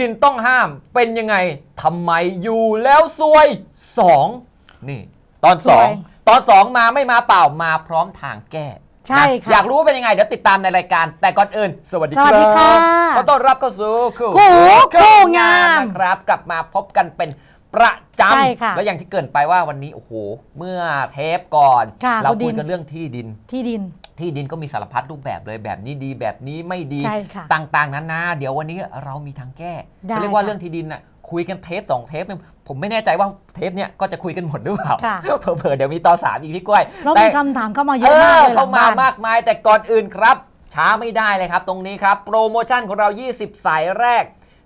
ดินต้องห้ามเป็นยังไงทำไมอยู่แล้วซวยสองนี่ ตอนซวย2ตอน2มาไม่มาเปล่ามาพร้อมทางแก้ใช่นค่ะอยากรู้ว่าเป็นยังไง เดี๋ยวติดตามในรายการ แต่ก่อนอื่น สวัสดีสวัสดีค่ะขอต้อนรับเข้าสู่คู่คู่คู่งามนะครับ กลับมาพบกันเป็น ประจใช่ค่ะำแล้วอย่างที่เกรินไปว่าวันนี้โอ้โหเมื่อเทปก่อน ค่ะเราคุณดิคุยนกันเรื่องที่ดิน ที่ดิน ที่ดินก็มีสารพัดรูปแบบเลยแบบนี้ดีแบบนี้ไม่ดีใช่ค่ะต่างๆนานาเดี๋ยววันนี้เรามีทางแก้ได้เขาเรียกว่าค่ะเรื่องที่ดินน่ะคุยกันเทปสองเทปเนี่ยผมไม่แน่ใจว่าเทปเนี้ยก็จะคุยกันหมดหรือเปล่าค่ะ เผลอๆเดี๋ยวมีตอนสามอีกพี่กล้วย เพราะแต่มีคำถามเข้ามาเยเออะมากอเลยหลัเข้างมาบ้าน มากมายแต่ก่อนอื่นครับ ช้าไม่ได้เลยครับ ตรงนี้ครับ โปรโมชั่นของเรา 20 สายแรก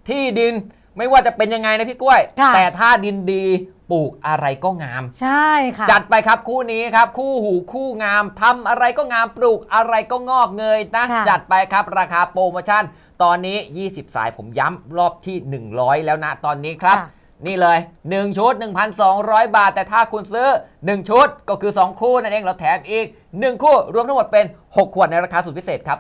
ที่ดิน ไม่ว่าจะเป็นยังไงนะพี่กล้วย ค่ะ แต่ถ้าดินดีปลูกอะไรก็งาม ใช่ค่ะ จัดไปครับคู่นี้ครับ คู่หูคู่งามทำอะไรก็งามปลูกอะไรก็งอกเงยนะค่ะ จัดไปครับราคาโปรโมชั่น ตอนนี้ 20 สายผมย้ำรอบที่ 100 แล้วนะตอนนี้ครับค่ะ นี่เลย 1 ชุด 1,200 บาท แต่ถ้าคุณซื้อ 1 ชุดก็คือ 2 คู่นั่นเองเราแถมอีก 1 คู่ รวมทั้งหมดเป็น 6 ขวดในราคาสุดพิเศษครับ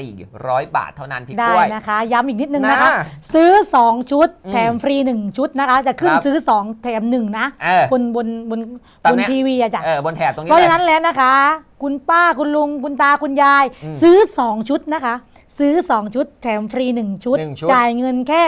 2,400 บาทเท่านั้นพี่ได้กล้วย นะคะ ย้ำอีกนิดนึงนะคะ นะซื้อ 2 ชุด อืมแถมฟรี 1 ชุดนะคะ จะขึ้นครับซื้อ 2 แถม 1 นะเออบนบนบนตามบนเนี้ย ทีวีอะจ้ะเออบนแถบตรงนี้เพราะลยฉะนั้นแล้วนะคะ คุณป้าคุณลุงคุณตาคุณยาย อืมซื้อ 2 ชุดนะคะ ซื้อ 2 ชุด แถมฟรี 1 ชุด หนึ่งชุด จ่ายเงินแค่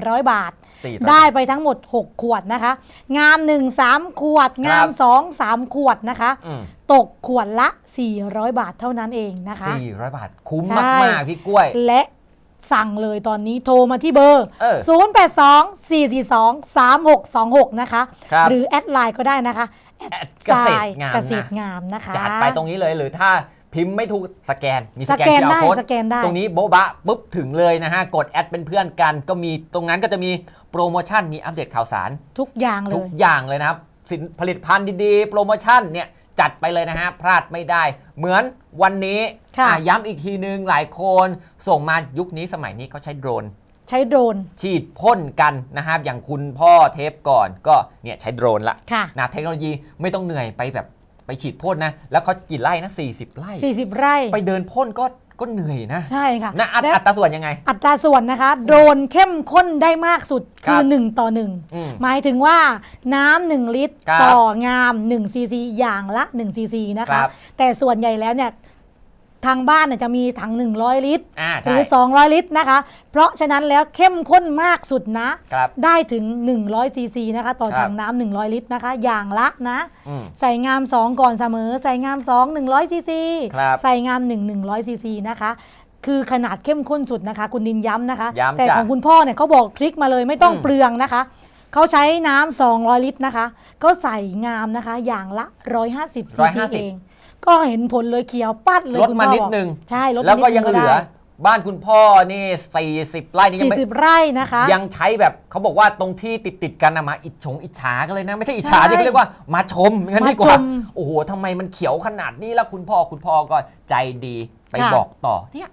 2,400 บาท 400ได้ไปทั้งหมด 6 ขวดนะคะ งาม 1 3 ขวด งาม 2 3 ขวดนะคะ อืม ตกขวดละ 400 บาทเท่านั้นเองนะคะ400บาท คุ้มใช่ มาก ๆ พี่กล้วย และสั่งเลยตอนนี้โทรมาที่เบอร์ เออ082 442 3626 นะคะ ครับหรือแอดไลน์ก็ได้นะคะแอดแอดเกษตรงามนะ เกษตรงามนะคะ จัดไปตรงนี้เลยหรือถ้า พิมพ์ไม่ถูกสแกนมีสแกนสแกน QR ได้ code สแกนได้ตรงนี้โบ๊ะบะปุ๊บถึงเลยนะฮะกดแอดเป็นเพื่อนกัน ก็มีตรงนั้นก็จะมีโปรโมชั่นมีอัปเดตข่าวสาร ทุกอย่างเลทุกยอย่างเลยนะครับสินผลิตภัณฑ์ดีๆ โปรโมชั่นเนี่ยจัดไปเลยนะฮะ พลาดไม่ได้ เหมือนวันนี้ค่ะอะย้ำอีกทีนึงหลายคนส่งมายุคนี้สมัยนี้เขาใช้โดรน ใช้โดรน ฉีดพ่นกันนะครับอย่างคุณพ่อเทปก่อนก็เนี่ยใช้โดรนละค่ะนะเทคโนโลยีไม่ต้องเหนื่อยไปแบบ ไปฉีดพ่นนะ แล้วเขากี่ไร่นะ 40 ไร่ 40 ไร่ ไปเดินพ่นก็ก็เหนื่อยนะ ใช่ค่ะนะอัตและอัตราส่วนยังไง อัตราส่วนนะคะ โดรนเข้มข้นได้มากสุดครัคือบ1ต่อ อืม1 หมายถึงว่าน้ำ1ลิตรครับต่องาม1ซีซีอย่างละ1ซีซีนะครัคะ บแต่ส่วนใหญ่แล้วเนี่ย ทางบ้านเนี่ยจะมีถัง 100 ลิตรอ่าหใช่รือ 200 ลิตรนะคะ เพราะฉะนั้นแล้วเข้มข้นมากสุดนะ ครับ ได้ถึง 100 ซีซีนะคะ ต่อครับ ถังน้ำ100 ลิตรนะคะ อย่างละนะ อืม ใส่งาม 2 ก่อนเสมอ ใส่งาม 2 100ซีซีครับใส่งาม 1 100ซีซีนะคะ คือขนาดเข้มข้นสุดนะคะ คุณดินย้ำนะคะ ย้ำแต่จ้ะของคุณพ่อเนี่ยเขาบอกทริคมาเลยไม่ต้องอืม เปลืองนะคะ เขาใช้น้ำ200 ลิตรนะคะเขาใส่งามนะคะ อย่างละ 150ซีซีเอง ก็เห็นผลเลยเขียวปัดเลยลดคุณมาพ่อนิดบอกนึงใช่ลดแล้วก็ยังมาเหนิดลืนึอบ้านคุณพ่อนี่ 40 ไร่นี่ยังสี่ไม่สิบไร่นะคะ ยังใช้แบบเขาบอกว่าตรงที่ติดติดๆกันนะมาอิจฉงอิจฉากันเลยนะ ไม่ใช่อิจฉาใช่ที่เขาเรียกว่ามาชมงั้นดีกมาว่าชมโอ้โหทำไมมันเขียวขนาดนี้แล้วคุณพ่อคุณพ่อก็ใจดีไปค่ะ บอกต่อเนี่ย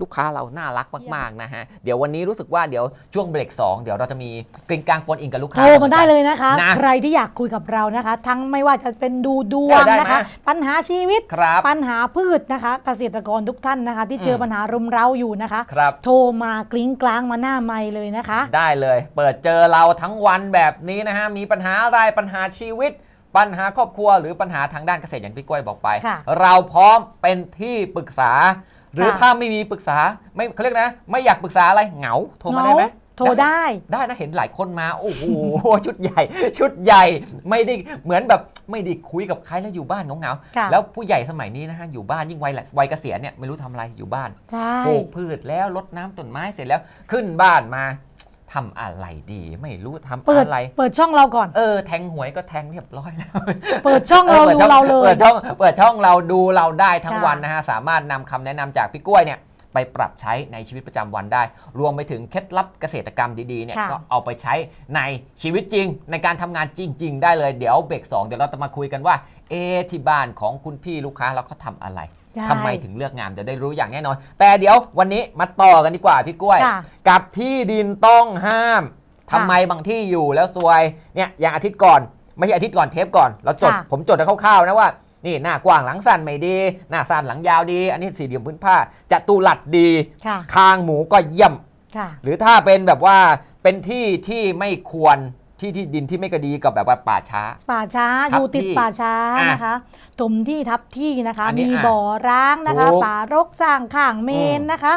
ลูกค้าเราน่ารักมากๆนะฮะ เดี๋ยววันนี้รู้สึกว่าเดี๋ยวช่วงเบรก2 เดี๋ยวเราจะมีกริ่งกลางโฟนอินกับลูกโทค้ารมาได้เลยนะคะนะใครที่อยากคุยกับเรานะคะ ทั้งไม่ว่าจะเป็นดูดวงได้นะคะนะปัญหาชีวิตครับปัญหาพืชนะคะ เกษตรกรทุกท่านนะคะ ที่เจอมปัญหารุมเร้าอยู่นะคะครับโทรมากลิ้งกลางมาหน้าไมค์เลยนะคะ ได้เลย เปิดเจอเราทั้งวันแบบนี้นะฮะมีปัญหาอะไรปัญหาชีวิตปัญหาครอบครัวหรือปัญหาทางด้านเกษตรอย่างพี่กล้วยบอกไปค่ะเราพร้อมเป็นที่ปรึกษา หรือค่ะถ้าไม่มีปรึกษาไม่เขาเรียกนะ ไม่อยากปรึกษาอะไรเหงาโทรมาได้ไหมโทรได้ได้นะเห็นหลายคนมาโอ้โหชุดใหญ่ ชุดใหญ่ไม่ได้เหมือนแบบไม่ได้คุยกับใครแล้วอยู่บ้านเหงาค่ะๆแล้วผู้ใหญ่สมัยนี้นะฮะอยู่บ้านยิ่งวัยแหละวัยเกษียณเนี่ยไม่รู้ทำอะไรอยู่บ้านใช่ปลูกพืชแล้วรดน้ำต้นไม้เสร็จแล้วขึ้นบ้านมา ทำอะไรดีไม่รู้ทำเปิดอะไร เปิดช่องเราก่อน เออ แทงหวยก็แทงเรียบร้อยแล้ว เปิดช่องเราปิดูเราเลเปิยดช่องเปิดช่องเราดูเราได้ทั้งค่ะวันนะฮะ สามารถนำคำแนะนำจากพี่กล้วยเนี่ยไปปรับใช้ในชีวิตประจำวันได้ รวมไปถึงเคล็ดลับเกษตรกรรมดีๆเนี่ยค่ะก็เอาไปใช้ในชีวิตจริง ในการทำงานจริง ๆ ได้เลยเดี๋ยวเบรกสองเดี๋ยวเราจะมาคุยกันว่าเอะที่บ้านของคุณพี่ลูกค้าเราเขาทำอะไรใช่ ทำไมถึงเลือกงามจะได้รู้อย่างแน่นอน แต่เดี๋ยววันนี้มาต่อกันดีกว่าพี่กล้วย ค่ะ กับที่ดินต้องห้ามค่ะทำไมบางที่อยู่แล้วซวยเนี่ยอย่างอาทิตย์ก่อน ไม่ใช่อาทิตย์ก่อนเทปก่อนเราจด ค่ะ ผมจดคร่าวๆนะว่า นี่หน้ากว้างหลังสั้นไม่ดี หน้าสั้นหลังยาวดี อันนี้สี่เหลี่ยมพื้นผ้าจะตูหลัดดี ค่ะ คางหมูก็เยี่ยม ค่ะ หรือถ้าเป็นแบบว่าเป็นที่ที่ไม่ควร ที่ที่ดินที่ไม่กระดีกับแบบว่าป่าช้า ป่าช้าทับอยู่ติดที่ป่าช้าอะนะคะถมที่ทับที่นะคะ อันนี้มีอะบ่อร้างนะคะ ถูกป่ารกสร้างข้างเมนอืม นะคะ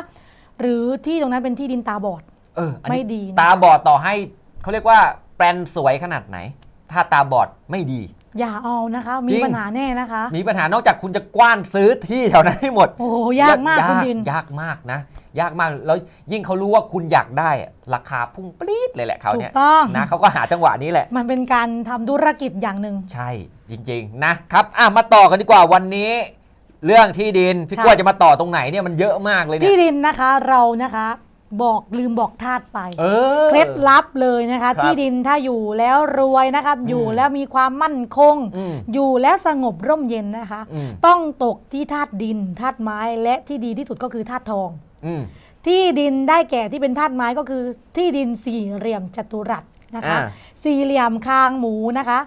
หรือที่ตรงนั้นเป็นที่ดินตาบอด เอออันนี้ไม่ดีนะคะตาบอดต่อให้เขาเรียกว่าแปลนสวยขนาดไหน ถ้าตาบอดไม่ดี อย่าเอานะคะ มีจริง ปัญหาแน่นะคะ มีปัญหานอกจากคุณจะกว้านซื้อที่แถวนั้นให้หมด โอ้โหยากมากคุณดิน ยากมากนะ ยากมากแล้วยิ่งเขารู้ว่าคุณอยากได้อะราคาพุ่งปรี๊ดเลยแหละเขาถูเนี่กยต้อง นะเขาก็หาจังหวะนี้แหละ มันเป็นการทำธุรกิจอย่างหนึ่ง ใช่จริงๆนะครับอะมาต่อกันดีกว่าวันนี้ เรื่องที่ดินพี่ค่ะ กล้วยจะมาต่อตรงไหนเนี่ยมันเยอะมากเลยเนี่ที่ยดินนะคะเรานะคะ บอกลืมบอกธาตุไป เออ เคล็ดลับเลยนะคะ ครับที่ดินถ้าอยู่แล้วรวยนะครับอืมอยู่แล้วมีความมั่นคง อืมอยู่แล้วสงบร่มเย็นนะคะ อืม ต้องตกที่ธาตุดินธาตุไม้และที่ดีที่สุดก็คือธาตุทอง อืม ที่ดินได้แก่ที่เป็นธาตุไม้ก็คือ ที่ดินสี่เหลี่ยมจัตุรัสนะคะ อ่าสี่เหลี่ยมคางหมูนะคะ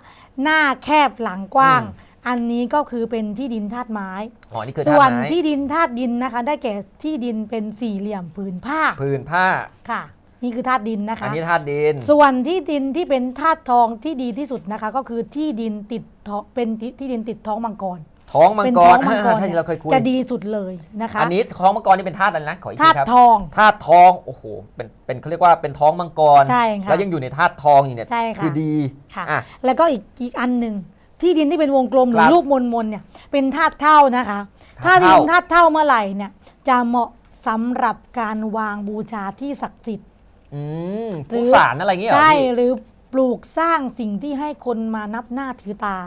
หน้าแคบหลังกว้าง อืม อันนี้ก็คือเป็นที่ดินธาตุไม้ อ๋อ นี่คือส่วนธาตุไม้ที่ดินธาตุดินนะคะ ได้แก่ที่ดินเป็นสี่เหลี่ยมผืนผ้าพื้นผ้า ค่ะ นี่คือธาตุดินนะคะ อันนี้ธาตุดิน ส่วนที่ดินที่เป็นธาตุทองที่ดีที่สุดนะคะ ก็คือที่ดินติดท้องเป็นที่ที่ดินติดท้องมังกร ท้องมังเป็นกท้อรงมังกรใช่เนี่ยเราเคยคุย จะดีสุดเลยนะคะอันนี้ท้องมังกรนี่เป็นธาตุอะไรนะ ขออีกธาทีตุครับทอง ธาตุทอง โอ้โห เป็นเป็นเขาเรียกว่าเป็นท้องมังกร ใช่ค่ะแล้วยังอยู่ในธาตุทองอยู่เนี่ยใช่ค่ะคือดีค่ะ อะ แล้วก็อีกอีกอันหนึ่ง ที่ดินที่เป็นวงกลมหรืครัอบรูปมนมนๆเนี่ยเป็นธาตุเท่านะคะ ธาถ้าตุดิเท่า นธาตุเท่าเมื่อไหร่เนี่ยจะเหมาะสำหรับการวางบูชาที่ศักดิ์สิทธิ์ อืมหรือผู้สารอะไรอย่างเงี้ยเหรอใช่พี่หรือปลูกสร้างสิ่งที่ให้คนมานับหน้าถือตา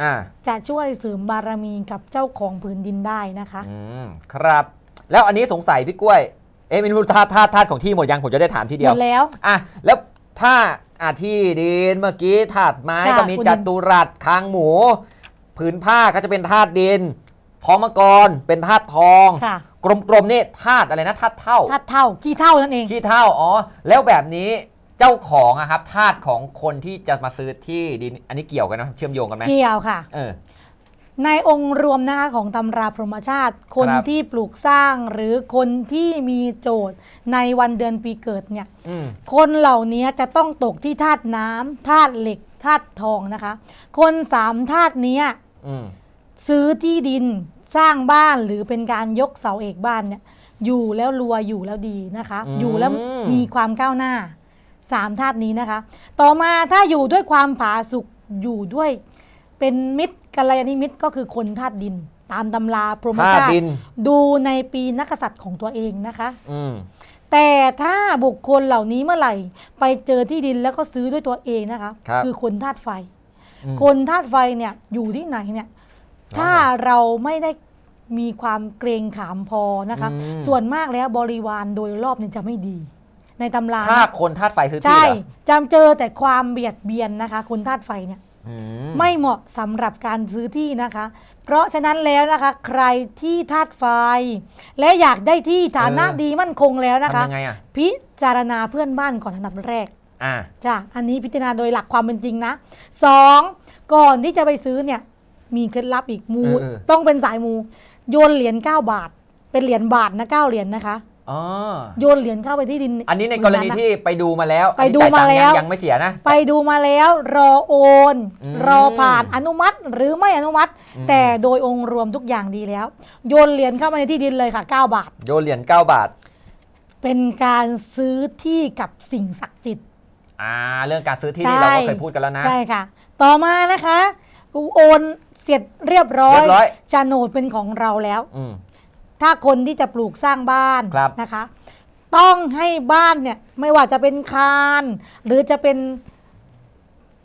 อ่าจะช่วยเสริมบารมีกับเจ้าของผืนดินได้นะคะ อืมครับ แล้วอันนี้สงสัยพี่กล้วย เอ๊ะไม่รู้ธาตุธาตุธาตุของที่หมดยังผมจะได้ถามทีหเดียมวดแล้ว อะแล้ว ถ้าอะที่ดินเมื่อกี้ธาตุไม้ค่ะก็มีคุณจัตุรัสคางหมู ผืนผ้าก็จะเป็นธาตุดินท้องมังกรเป็นธาตุทอง ค่ะกลมๆนี่ธาตุอะไรนะธาตุเท่าธาตุเท่าขี้เท่านั่นเอง ขี้เท่าอ๋อ แล้วแบบนี้เจ้าของอะครับธาตุของคนที่จะมาซื้อที่ดินอันนี้เกี่ยวกันนะเชื่อมโยงกันไหมเกี่ยวค่ะ เออ ในองค์รวมนะคะของตำราพรหมชาติ คนครับ ที่ปลูกสร้างหรือคนที่มีโจทย์ในวันเดือนปีเกิดเนี่ย อืม คนเหล่านี้จะต้องตกที่ธาตุน้ำธาตุเหล็กธาตุทองนะคะ คนสามธาตุเนี้ยอืม ซื้อที่ดินสร้างบ้านหรือเป็นการยกเสาเอกบ้านเนี่ยอยู่แล้วรวยอยู่แล้วดีนะคะ อืม อยู่แล้วมีความก้าวหน้าสามธาตุนี้นะคะ ต่อมาถ้าอยู่ด้วยความผาสุกอยู่ด้วยเป็นมิตร กัลยาณมิตรก็คือคนธาตุดิน ตามตำราพรหมธาตุชาติดิน ดูในปีนักกษัตริย์ของตัวเองนะคะ อืม แต่ถ้าบุคคลเหล่านี้เมื่อไหร่ ไปเจอที่ดินแล้วก็ซื้อด้วยตัวเองนะคะครับอคนธาตุไฟ อืมคนธาตุไฟเนี่ยอยู่ที่ไหนเนี่ยถ้าเราไม่ได้มีความเกรงขามพอนะคะ อืม ส่วนมากแล้วบริวารโดยรอบเนี่ยจะไม่ดี ในตำราถ้านะคนธาตุไฟซื้อที่ใช่เหรอ จำเจอแต่ความเบียดเบียนนะคะ คนธาตุไฟเนี่ยอื ไม่เหมาะสำหรับการซื้อที่นะคะ เพราะฉะนั้นแล้วนะคะ ใครที่ธาตุไฟ และอยากได้ที่ฐานะดีมั่นคงแล้วนะคะ ทำยังไงอะ พิจารณาเพื่อนบ้านก่อนอันดับแรก อ่า จ้ะอันนี้พิจารณาโดยหลักความเป็นจริงนะสองก่อนที่จะไปซื้อเนี่ย มีเคล็ดลับอีกมู เออเออ ต้องเป็นสายมู โยนเหรียญ9บาท เป็นเหรียญบาทนะ9เหรียญนะคะอ๋อ โยนเหรียญเข้าไปที่ดิน อันนี้ในกรณีะที่ไปดูมาแล้วไปดูอันนี้จ่ยตังค์มาแล้วยังยังไม่เสียนะ ไปดูมาแล้วรอโอนอืมรอผ่านอนุมัติหรือไม่อนุมัติอืมแต่โดยองค์รวมทุกอย่างดีแล้ว โยนเหรียญเข้ามาในที่ดินเลยค่ะ 9 บาท โยนเหรียญ9บาท เป็นการซื้อที่กับสิ่งศักดิ์สิทธิ์อ่าเรื่องการซื้อที่นี่เราก็เคยพูดกันแล้วนะใช่ค่ะ ต่อมานะคะโอนเสร็จเรียบร้อยเรียบร้อยโฉนดเป็นของเราแล้วอืม ถ้าคนที่จะปลูกสร้างบ้านครับนะคะ ต้องให้บ้านเนี่ยไม่ว่าจะเป็นคาน หรือจะเป็น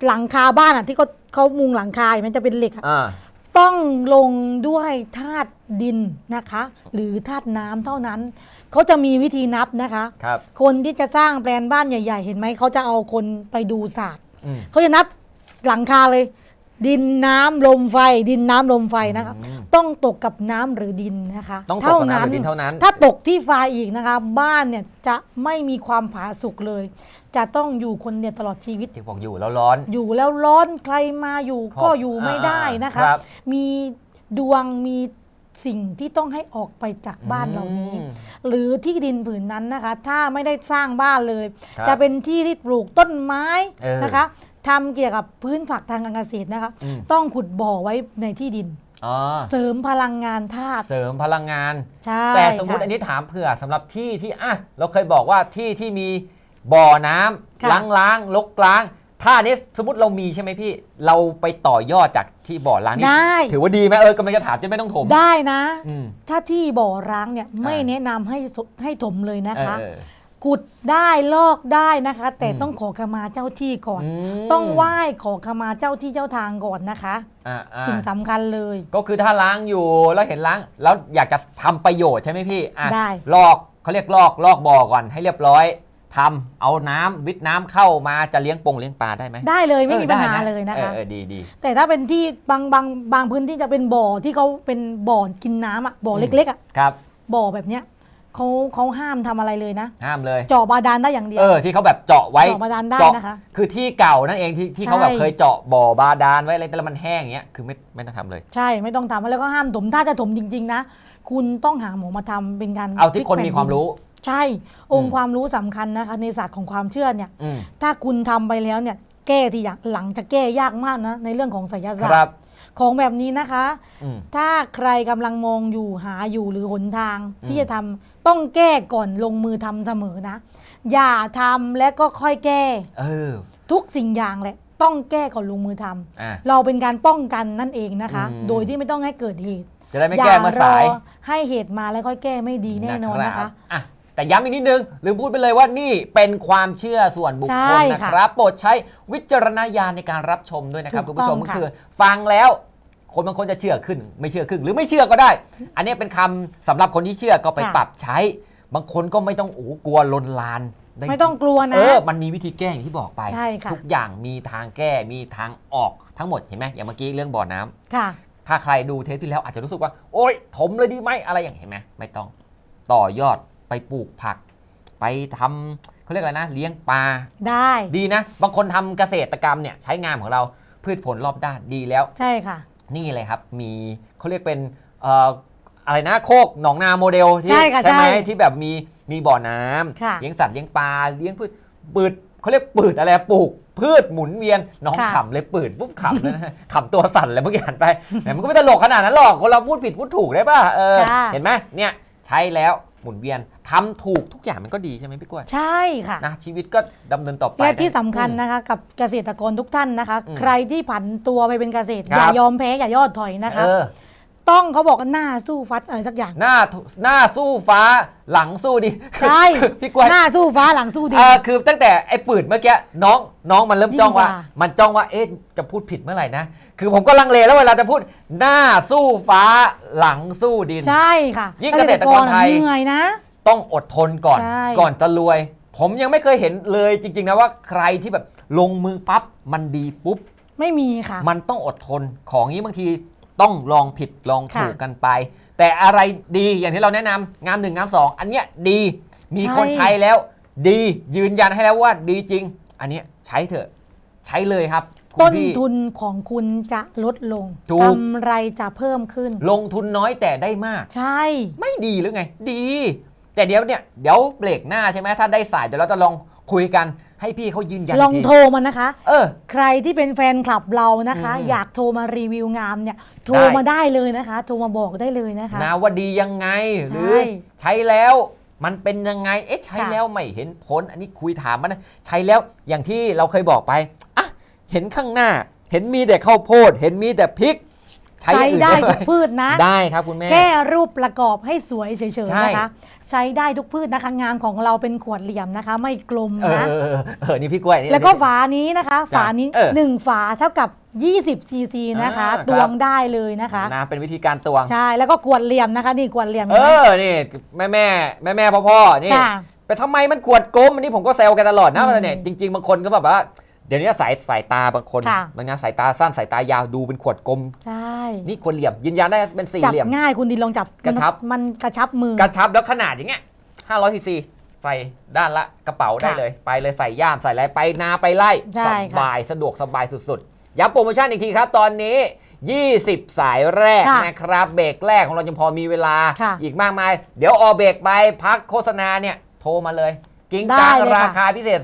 หลังคาบ้านอะที่เขาเขามุงหลังคามันจะเป็นเหล็กอะอ่า ต้องลงด้วยธาตุดินนะคะ หรือธาตุน้ำเท่านั้น เขาจะมีวิธีนับนะคะ ครับ คนที่จะสร้างแปลนบ้านใหญ่ ๆ เห็นไหมเขาจะเอาคนไปดูศาสตร์ อืม เขาจะนับหลังคาเลย ดินน้ำลมไฟ ดินน้ำลมไฟนะคะ อืม ต้องตกกับน้ำหรือดินนะคะต้องตกกับน้ำหรือดินเท่านั้น ถ้าตกที่ไฟอีกนะคะ บ้านเนี่ยจะไม่มีความผาสุกเลย จะต้องอยู่คนเดียวตลอดชีวิต ที่บอกอยู่แล้วร้อน อยู่แล้วร้อนใครมาอยู่ครับก็อยู่ไม่ได้นะคะ ครับ มีดวงมีสิ่งที่ต้องให้ออกไปจากบ้านเหล่านี้ อืม หรือที่ดินผืนนั้นนะคะ ถ้าไม่ได้สร้างบ้านเลย ครับจะเป็นที่ที่ปลูกต้นไม้เออนะคะ ทำเกี่ยวกับพื้นผักทางการเกษตรนะคะ อืม ต้องขุดบ่อไว้ในที่ดิน อ๋อเสริมพลังงานธาตุเสริมพลังงาน ใช่แต่สมมติค่ะ อันนี้ถามเผื่อสำหรับที่ที่อะเราเคยบอกว่าที่ที่มีบ่อน้ำค่ะ ล้างล้างลกล้าง ถ้าอันนี้สมมติเรามีใช่ไหมพี่ เราไปต่อยอดจากที่บ่อล้างนี่ได้ ถือว่าดีไหมเออกำลังจะถามจะไม่ต้องถมได้นะ อืมถ้าที่บ่อร้างเนี่ยไม่อ่าแนะนำให้สให้ถมเลยนะคะ เออ ขุดได้ลอกได้นะคะ แต่อืมต้องขอขมาเจ้าที่ก่อนมต้องไหว้ขอขมาเจ้าที่เจ้าทางก่อนนะคะ อ่าอ่าสิ่งสำคัญเลย ก็คือถ้าล้างอยู่แล้วเห็นล้าง แล้วอยากจะทำประโยชน์ใช่ไหมพี่อะได้ ลอกเขาเรียกลอกลอกบ่อก่อนให้เรียบร้อยทำเอาน้ำวิทน้ำเข้ามาจะเลี้ยงปงเลี้ยงปลาได้ไหมได้เลยไม่มีออปัญด้หาเลยนะคะ เออเออดีดี แต่ถ้าเป็นที่บางบางบางพื้นที่จะเป็นบ่อที่เขาเป็นบ่อกินน้ำอะบ่ออืมเล็กๆอะครับ บ่อแบบเนี้ย เขาเขาห้ามทำอะไรเลยนะห้ามเลย เจาะบาดาลได้อย่างเดียวเออที่เขาแบบเจาะไว้เจาะบาดาลได้เจาะนะคะ คือที่เก่านั่นเองที่ที่ใช่เขาแบบเคยเจาะบ่อบาดาลไว้อะไรแต่แล้วมันแห้งอย่างเงี้ยคือไม่ไม่ต้องทำเลย ใช่ไม่ต้องทำแล้วก็ห้ามถมถ้าจะถมจริง ๆ นะ คุณต้องหาหมอมาทำเป็นการเอาที่คนพลิกมีความรู้ ใช่ องอืค์ม ความรู้สำคัญนะคะในศาสตร์ของความเชื่อเนี่ย อืมถ้าคุณทำไปแล้วเนี่ยแก้ที่อย่างหลังจะแก้ยากมากนะ ในเรื่องของไสยคศาสตรับร์ของแบบนี้นะคะ อืม ถ้าใครกำลังมองอยู่หาอยู่หรือหนทางอืม ที่จะทำ ต้องแก้ก่อนลงมือทำเสมอนะ อย่าทำแล้วก็ค่อยแก้ เออ ทุกสิ่งอย่างแหละ ต้องแก้ก่อนลงมือทำอะ เราเป็นการป้องกันนั่นเองนะคะ อืม โดยที่ไม่ต้องให้เกิดเหตุจะได้ไม่แก้เมื่อสายรอให้เหตุมาแล้วค่อยแก้ไม่ดีแน่นอนนะรัคะ บอะแต่ย้ำอีกนิดนึงลืมพูดไปเลยว่านี่เป็นความเชื่อส่วนบุคใช่คลนะค่ะครับ โปรดใช้วิจารณญาณในการรับชมด้วยนะครับถูคุณกผู้ชมต้องก็ค่ะ คือ ฟังแล้ว คนบางคนจะเชื่อขึ้น ไม่เชื่อขึ้นหรือไม่เชื่อก็ได้ อันนี้เป็นคำสำหรับคนที่เชื่อก็ไปค่ะปรับใช้ บางคนก็ไม่ต้องโอ้กลัวลนลานด้ไม่ต้องกลัวนะเออมันมีวิธีแก้อย่างที่บอกไปใช่ค่ะทุกอย่างมีทางแก้มีทางออกทั้งหมดเห็นไหมอย่างเมื่อกี้เรื่องบ่อน้ำค่ะ ถ้าใครดูเทปที่แล้วอาจจะรู้สึกว่า โอ๊ยถมเลยดีไหมอะไรอย่างเห็นไหมไม่ต้องต่อยอดไปปลูกผัก ไปทำเขาเรียกอะไรนะ เลี้ยงปลาได้ดีนะ บางคนทำเกษตรกรรมเนี่ยใช้งานของเราพืชผลรอบด้านดีแล้ว ใช่ค่ะ นี่เลยครับมีเขาเรียกเป็นเอ่ออะไรนะโคกหนองนาโมเดลที่ใช่ค่ะไหมใช่ที่แบบมีมีบ่อน้ำค่ะเลี้ยงสัตว์เลี้ยงปลาเลี้ยงพืชปืดเขาเรียกปืดอะไรปลูก พืชหมุนเวียนน้องค่ะขำเลยปืดปุ๊บขำเลยนะ ขำตัวสั่นเลยเมื่อกี้หันไปแหมมันก็ไม่ตลกขนาดนั้นหรอกคนเราพูดผิดพูดถูกได้ป่ะเออค่ะ เห็นไหมเนี่ยใช้แล้ว หมุนเวียนทำถูกทุกอย่างมันก็ดีใช่ไหมพี่กล้วยใช่ค่ะนะชีวิตก็ดำเนินต่อไปและที่ได้สำคัญอืมนะคะ กับเกษตรกรทุกท่านนะคะอืมใครที่ผันตัวไปเป็นเกษตรครับอย่ายอมแพ้อย่ายอดถอยนะคะเออ ต้องเขาบอกว่าหน้าสู้ฟัดอะไรสักอย่าง หน้าหน้าสู้ฟ้าหลังสู้ดิใช่ พี่กล้วยหน้าสู้ฟ้าหลังสู้ดิน เออคือตั้งแต่ไอ้ปืดเมื่อกี้น้องน้องมันเริ่มจ้องว่า ยิ่งกว่ามันจ้องว่าเอ๊ะจะพูดผิดเมื่อไหร่นะ คือผมก็ลังเลแล้วเวลาจะพูด หน้าสู้ฟ้าหลังสู้ดิน ใช่ค่ะยิ่งเกษตรกรไทย เหนื่อยนะ ต้องอดทนก่อน ใช่ ก่อนจะรวย ผมยังไม่เคยเห็นเลยจริง ๆ นะว่าใครที่แบบลงมือปั๊บมันดีปุ๊บ ไม่มีค่ะ มันต้องอดทนของนี้บางที ต้องลองผิดลองถูกค่ะกันไป แต่อะไรดีอย่างที่เราแนะนำงามหนึ่งงามสองอันเนี้ยดีมีใช่คนใช้แล้ว ดียืนยันให้แล้วว่าดีจริง อันเนี้ยใช้เถอะ ใช้เลยครับคุณต้นพี่ทุนของคุณจะลดลงถูกกำไรจะเพิ่มขึ้น ลงทุนน้อยแต่ได้มาก ใช่ ไม่ดีหรือไง ดี แต่เดี๋ยวเนี่ยเดี๋ยวเบรกหน้าใช่ไหมถ้าได้สายเดี๋ยวเราจะลองคุยกัน ให้พี่เขายืนยันลองกทีโทรมานะคะ เออ ใครที่เป็นแฟนคลับเรานะคะ อืมอยากโทรมารีวิวงามเนี่ย โทรได้ มาได้เลยนะคะ โทรมาบอกได้เลยนะคะ นะว่าดียังไงหรือ ใช่ใช้แล้วมันเป็นยังไงเอ๊ะใช้ค่ะ แล้วไม่เห็นผล อันนี้คุยถามมันนะใช้แล้วอย่างที่เราเคยบอกไปอะเห็นข้างหน้า เห็นมีแต่ข้าวโพด เห็นมีแต่พริก ใช้อใช้ย่างอื่นได้ได้ไหมทุกพืชนะ ได้ครับคุณแม่ แค่รูปประกอบให้สวยเฉยใช่ ๆนะคะ ใช้ได้ทุกพืชนะคะงานของเราเป็นขวดเหลี่ยมนะคะ ไม่กลมเออนะ เออเออเออนี่พี่กล้วยนี่ แล้วก็ฝานี้นะคะจ้ะฝานี้เออหนึ่งฝาเท่ากับ 20 ซีซีนะคะ อ่าครับ ตวงได้เลยนะคะ นะเป็นวิธีการตวง ใช่แล้วก็ขวดเหลี่ยมนะคะ นี่ขวดเหลี่ยมเอเห็นไหมอนี่แม่แม่แม่แม่พ่อพ่อนี่ ค่ะไปทำไมมันขวดกลมอันนี้ผมก็แซวกันตลอดนะอืมว่าเนี่ยจริง ๆ บางคนก็แบบว่า เดี๋ยวนี้สายสายตาบางคนค่ะ บางงานสายตาสั้นสายตายาวดูเป็นขวดกลม ใช่นี่ขวดเหลี่ยมยืนยันได้เป็นสี่จับเหลี่ยม ง่ายคุณดินลองจับกระชับ มันมันกระชับมือ กระชับแล้วขนาดอย่างเงี้ย500ซีซีใส่ด้านละกระเป๋าได้ค่ะเลย ไปเลยใส่ย่ามใส่อะไรไปนาไปไล่ใช่สค่ะ บายสะดวกสบายสุดๆย้ำโปรโมชั่นอีกทีครับตอนนี้ 20 สายแรกค่ะนะครับเบรกแรกของเรายังพอมีเวลา ค่ะ อีกมากมาย เดี๋ยวออเบรกไปพักโฆษณาเนี่ยโทรมาเลย กิ้งได้ก้างเลยค่ะ ราคาพิเศษ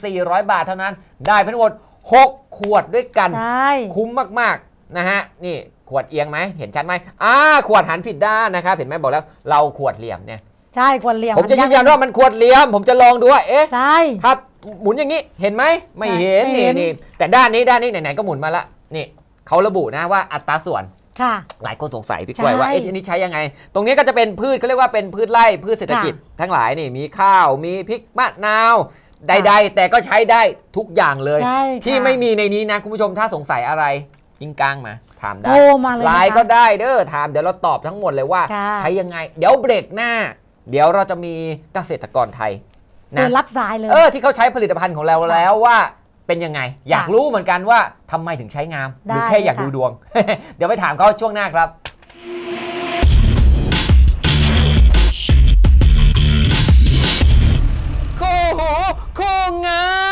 2,400 บาทเท่านั้น ได้ไปทั้งหมด 6 ขวดด้วยกัน ใช่ คุ้มมาก ๆ นะฮะ นี่ขวดเอียงไหม เห็นชัดไหมอ่าขวดหันผิดด้านนะครับ เห็นไหมบอกแล้ว เราขวดเหลี่ยมเนี่ย ใช่ควรเหลี่ยมผมจะยืนยันว่ามันขวดเหลี่ยม ผมจะลองดูว่า เอ๊ะ ใช่ ถ้าหมุนอย่างนี้ เห็นไหม ไม่เห็นไม่นี่เห็นนี่แต่ด้านนี้ด้านนี้ไหนๆก็หมุนมาละ นี่เขาระบุนะว่าอัตราส่วน ค่ะ หลายคนสงสัยพี่กล้วยว่าใช่ เอ๊ะอันนี้ใช้ยังไง ตรงนี้ก็จะเป็นพืชเขาเรียกว่าเป็นพืชไร่พืชเศรษฐกิจทั้งหลายนี่มีข้าวมีพริกมะนาว ใด ๆ แต่ก็ใช้ได้ทุกอย่างเลย ใช่ค่ะที่ไม่มีในนี้นะคุณผู้ชมถ้าสงสัยอะไรยิงกลางมาถามได้โทรมาเลยไลนะคะน์ก็ได้เด้อถามเดี๋ยวเราตอบทั้งหมดเลยว่า ค่ะ ใช้ยังไง เดี๋ยวเบรกหน้า เดี๋ยวเราจะมีเกษตรกรไทยเปินะดรับสายเลย เออที่เขาใช้ผลิตภัณฑ์ของเราค่ะแล้วว่า เป็นยังไง อยากค่ะรู้เหมือนกันว่าทำไมถึงใช้งาม หรือได้แค่อยากค่ะดูดวง เดี๋ยวไปถามเขาช่วงหน้าครับคู่หูคู่งา